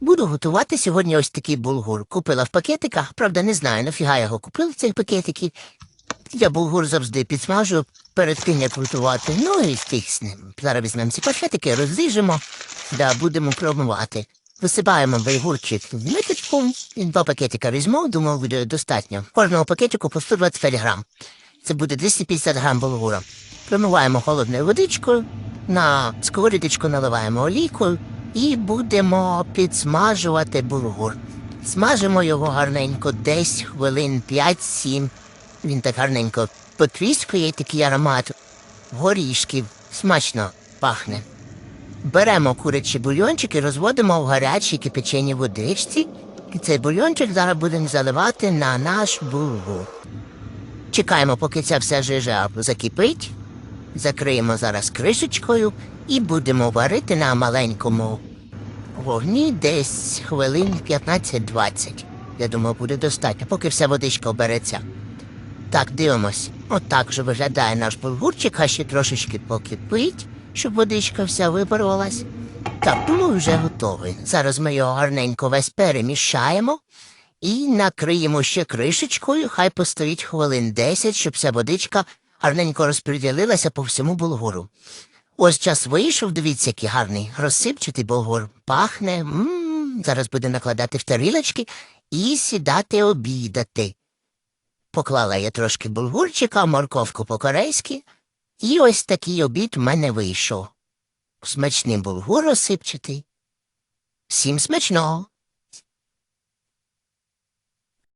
Буду готувати сьогодні ось такий булгур. Купила в пакетиках, правда, не знаю, нафіга я його купила, цих пакетиків. Я булгур завжди підсмажу перед тим, як готувати. Ну і стих з ним. Зараз візьмемо ці пакетики, розріжемо, да, будемо промивати. Висипаємо булгурчик в мисочку, і два пакетика візьму, думаю, буде достатньо. Кожного пакетику по 125 грам. Це буде 250 грам булгура. Промиваємо холодною водичкою, на сковорідочку наливаємо олійку і будемо підсмажувати булгур. Смажимо його гарненько десь хвилин 5-7. Він так гарненько потріскує, такий аромат горішків. Смачно пахне. Беремо курячі бульйончики, розводимо в гарячій кипяченій водичці. І цей бульйончик зараз будемо заливати на наш булгур. Чекаємо, поки ця вся жижа закипить. Закриємо зараз кришечкою і будемо варити на маленькому вогні десь хвилин 15-20. Я думаю, буде достатньо, поки вся водичка обереться. Так, дивимось. Отак вже виглядає наш булгурчик, а ще трошечки покипить, щоб водичка вся випарувалась. Так, думаю, вже готовий. Зараз ми його гарненько весь перемішаємо і накриємо ще кришечкою, хай постоїть хвилин 10, щоб вся водичка гарненько розподілилася по всьому булгуру. Ось час вийшов, дивіться, який гарний розсипчатий булгур. Пахне. м Зараз буде накладати в тарілочки і сідати обідати. Поклала я трошки булгурчика, морковку по-корейськи, і ось такий обід в мене вийшов. Смачний булгур розсипчатий. Всім смачного!